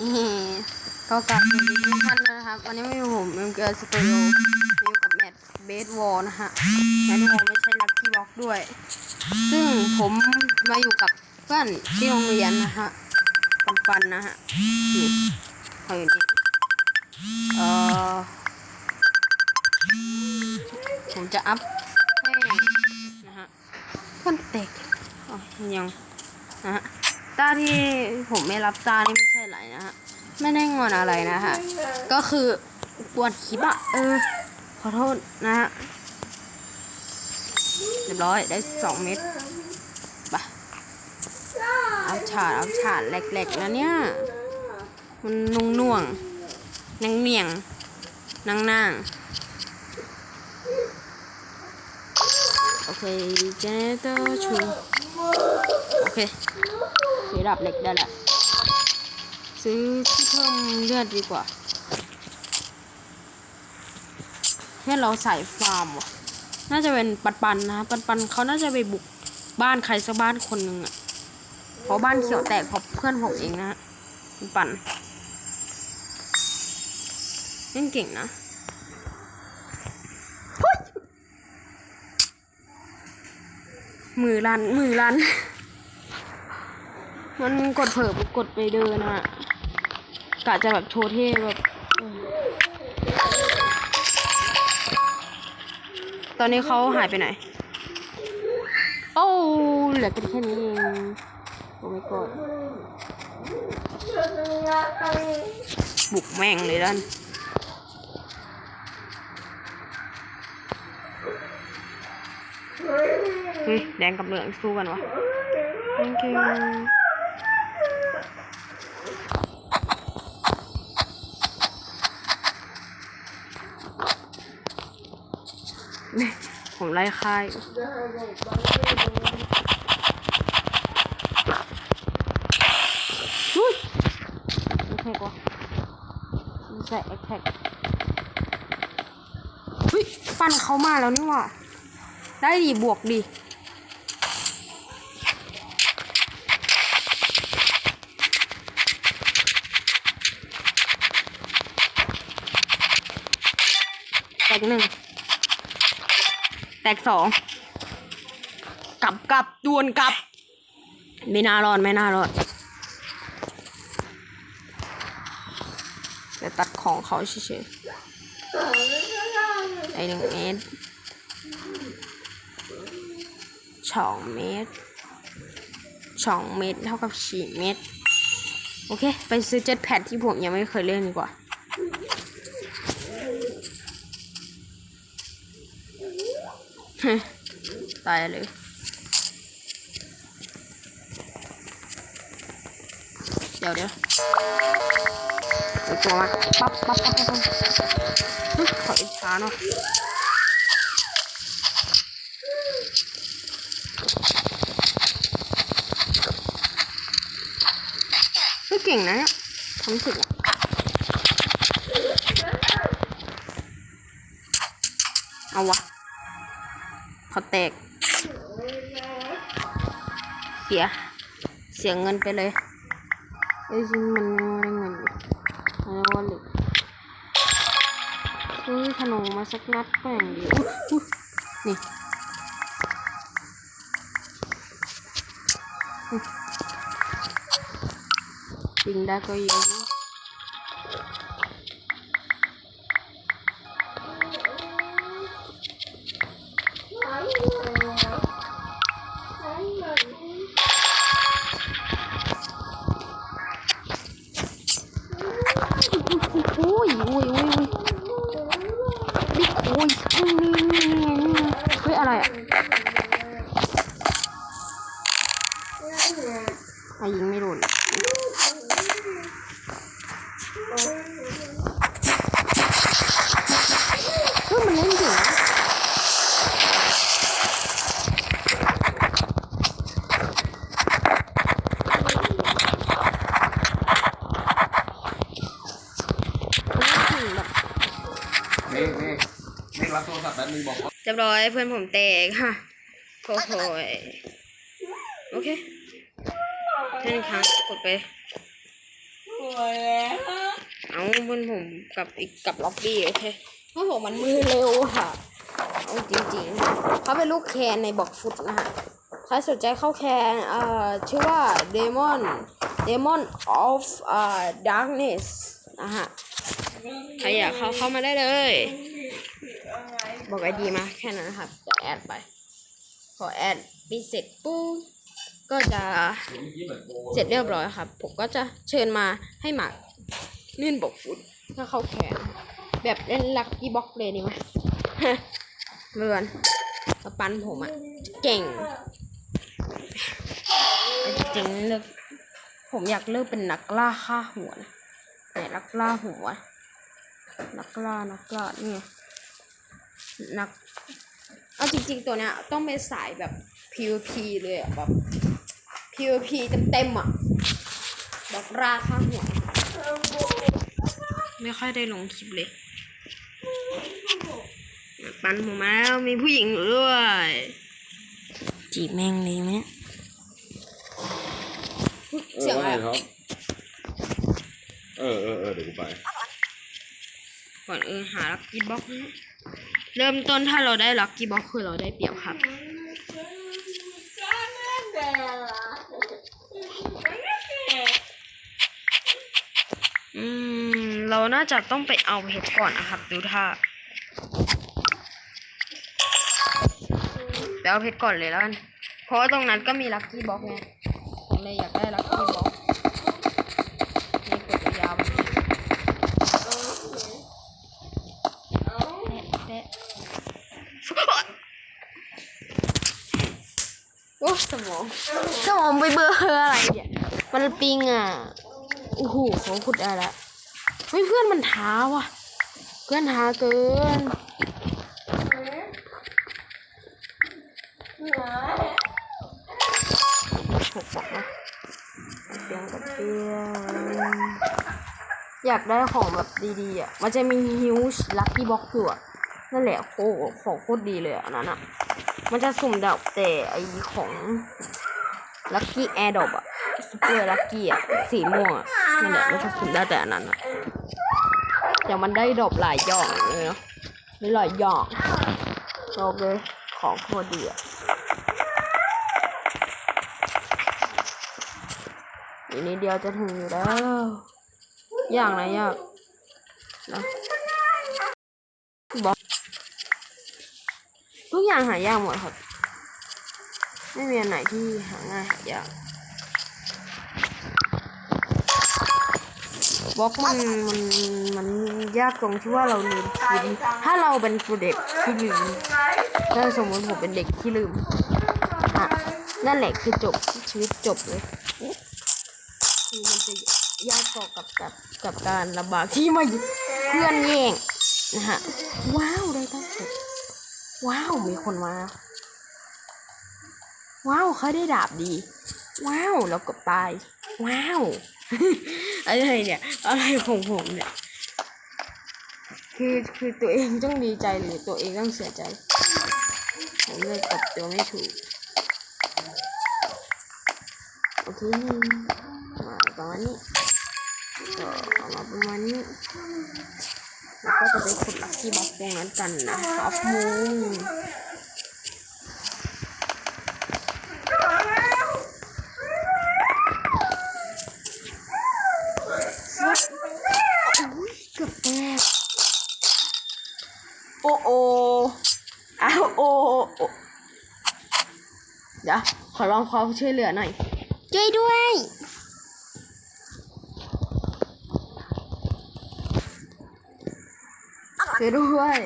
นี่ก็กลับสวัสดีทุกท่านนะครับ วันนี้ไม่อยู่ผมเอ็มเกอร์สตูดิโออยู่กับแมทเบสวอลนะฮะแมทวอลไม่ใช่ลักกี้บ็อกด้วย ซึ่งผมมาอยู่กับเพื่อนที่โรงเรียนนะฮะปันปันนะฮะนี่เขาอยู่นี่เออผมจะอัพให้นะฮะเพื่อนเด็กอ๋อยังนะฮะตาที่ผมไม่รับตานี่ อะไรนะฮะไม่ได้งอนอะไรนะฮะก็คือกวนคลิปอะเออ ขอโทษนะฮะเรียบร้อยได้สองเม็ดไปเอาฉาดเอาฉาดแหลกๆนะเนี่ย มันนุ่งน่วงๆนังเนียงนั่งนั่งโอเคเจเนเตอร์ชูโอเคซื้อดับเหล็กได้แหละ ซื้อที่เพิ่มเลือดดีกว่าให้เราใส่ฟาร์มว่ะ น่าจะเป็นปันปันนะปันปันเขาน่าจะไปบุกบ้านใครสักบ้านคนหนึ่งอะเพราะบ้านเขียวแตกเพราะเพื่อนผมเองนะฮะปันปันเล่นเก่งนะเฮ้ยมือลันมือลัน มันกดเผลอกดไปเดินอะ กะจะแบบโชว์เท่แบบตอนนี้เขาหายไปไหน โอ้เหลือกันแค่นี้เองโอ้ไม่กดบุกแม่งเลยด้านเฮ้ยแดงกับเหลืองสู้กันวะ thank you ผมไล่ค่ายอยู่อุ้ยแอคแท็กวะไม่ใช่แอคแท็กเฮ้ยฟันเขามาแล้วนี่หว่าได้ดีบวกดีแตกหนึ่ง แตกสองกลับกลับดวนกลับ ไม่น่ารอดไม่น่ารอดจะตัดของเขาเฉยๆไอหนึ่งเมตรสองเมตรสองเมตรเท่ากับสี่เมตร โอเค ไปซื้อเจ็ตแพดที่ผมยังไม่เคยเล่นดีกว่า ตายเลยเดี๋ยวเดี๋ยวเดี๋ยวตัวมาปั๊บปั๊บปั๊บปั๊บขออีกช้าหน่อยเฮ้ยเก่งนะเนี่ยทำสุดอะเอาวะ เขาแตก เสีย เสียเงินไปเลยไอ้จริงมันไม่ได้เงินดิมันว่าเหล็กซื้อขนมมาสักนัดก็อย่างดีอุ๊ยอุ๊ยนี่ยิงได้ก็ยิง อะยิงไม่โดนเฮ้ยมันเล่นเก่งนะมันเล่นเก่งแบบเมฆเมฆเมฆรับโทรศัพท์แป๊บนึงบอกว่า เรียบร้อยเพื่อนผมแตกค่ะโอ้โหยโอเค เล่นค้างกดไปโอ้เอาเพื่อนผมกับอีกกับล็อบบี้โอเคเพราะผมมันมือเร็วค่ะเอาจริงๆเขาเป็นลูกแคนในบอกฟุตนะฮะใครสนใจเข้าแคนเอ่อชื่อว่า Demon Demon of เอ่อ Darkness นะฮะใครอยากเข้าเข้ามาได้เลย บอกไอดีมาแค่นั้นนะครับจะแอดไปพอแอดไปเสร็จปุ๊บ ก็จะเสร็จเรียบร้อยครับ ผมก็จะเชิญมาให้หมากเล่นบอกฟุตถ้าเข้าแข่งแบบเล่นลักกี้บ็อกเลยดีไหมเรือนมาปันผมอะเก่งจริงเลิกผมอยากเลิกเป็นนักล่าฆ่าหัวนะแต่นักล่าหัว นักล่านักล่านี่นักเอาจริงๆตัวเนี้ยต้องเป็นสายแบบ PVP เลยอะแบบ PVP เต็มๆอะแบบราคาหัวไม่ค่อยได้ลงคลิปเลยปันผมมาแล้วมีผู้หญิงอยู่ด้วย จีบแม่งเลยไหมเสียงอะไรครับ เออเออเออเดี๋ยวกูไป ก่อนเออหาลักกี้บ็อกนะเริ่มต้นถ้าเราได้ลักกี้บ็อกคือเราได้เปรียบครับ เราน่าจะต้องไปเอาเพชรก่อนนะครับ ดูท่าไปเอาเพชรก่อนเลยแล้วกัน เพราะว่าตรงนั้นก็มีลัคกี้บ็อกไง ผมเลยอยากได้ลัคกี้บ็อกนี่กดยาวๆแบบนี้แปะแปะโอ้สมอง สมองไปเบอร์อะไรเนี่ย มันปิงอะ โอ้โหของขุดได้ละเฮ้ยเพื่อนมันท้าว่ะ เพื่อนท้าเกินหกบอกนะเตียงกับเตียงอยากได้ของแบบดีๆอะ มันจะมีฮิวช์ลัคกี้บ็อกอยู่อะ นั่นแหละโคของโคตรดีเลยอะอันนั้นอะ มันจะสุ่มดาวแต่ไอของลัคกี้แอร์ดอปอะซูเปอร์ลัคกี้อะ สีม่วงอะ นั่นแหละมันจะสุ่มได้แต่อันนั้นอะ แต่มันได้ดอกหลายอย่างเลยเนาะมีหลายอย่างบอเลยของโคตรดีอะอีกนิดเดียวจะถึงอยู่แล้วอย่างไรอยากนะบอกทุกอย่างหายากหมดครับ ไม่มีอันไหนที่หาง่ายหายาก บล็อกมันมันมันยากตรงที่ว่าเราลืมพิมพ์ถ้าเราเป็นเด็กที่ลืมถ้าสมมติผมเป็นเด็กที่ลืมอะนั่นแหละคือจบชีวิตจบเลยคือมันจะยากพอกับกับกับการลำบากที่มาเพื่อนแย่งนะฮะว้าวได้ตั้งแต่ว้าวมีคนมา ว้าวเขาได้ดาบดี ว้าวเราเกับตาย ว้าว อะไรเนี่ย อะไรของผมเนี่ย คือคือตัวเองต้องดีใจหรือตัวเองต้องเสียใจ ผมเลยกลับตัวไม่ถูก โอเคมาประมาณนี้ก็เอามาประมาณนี้แล้วก็จะไปขุดลักกี้บ็อกตรงนั้นกันนะครับมูยเกือบแตกโอโออ้าว โอโอเดี๋ยวขอลองความช่วยเหลือหน่อย ช่วยด้วย ช่วยด้วย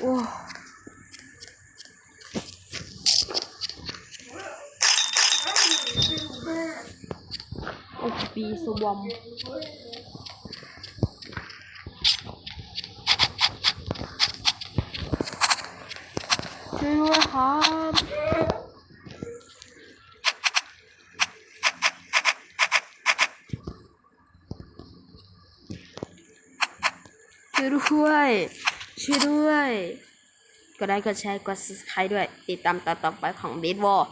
โอ้ ปีสวอมช่วยด้วยครับช่วยด้วย ช่วยด้วยกดไลค์กดแชร์กด subscribe ด้วย ติดตามตอนต่อไปของเบสวอล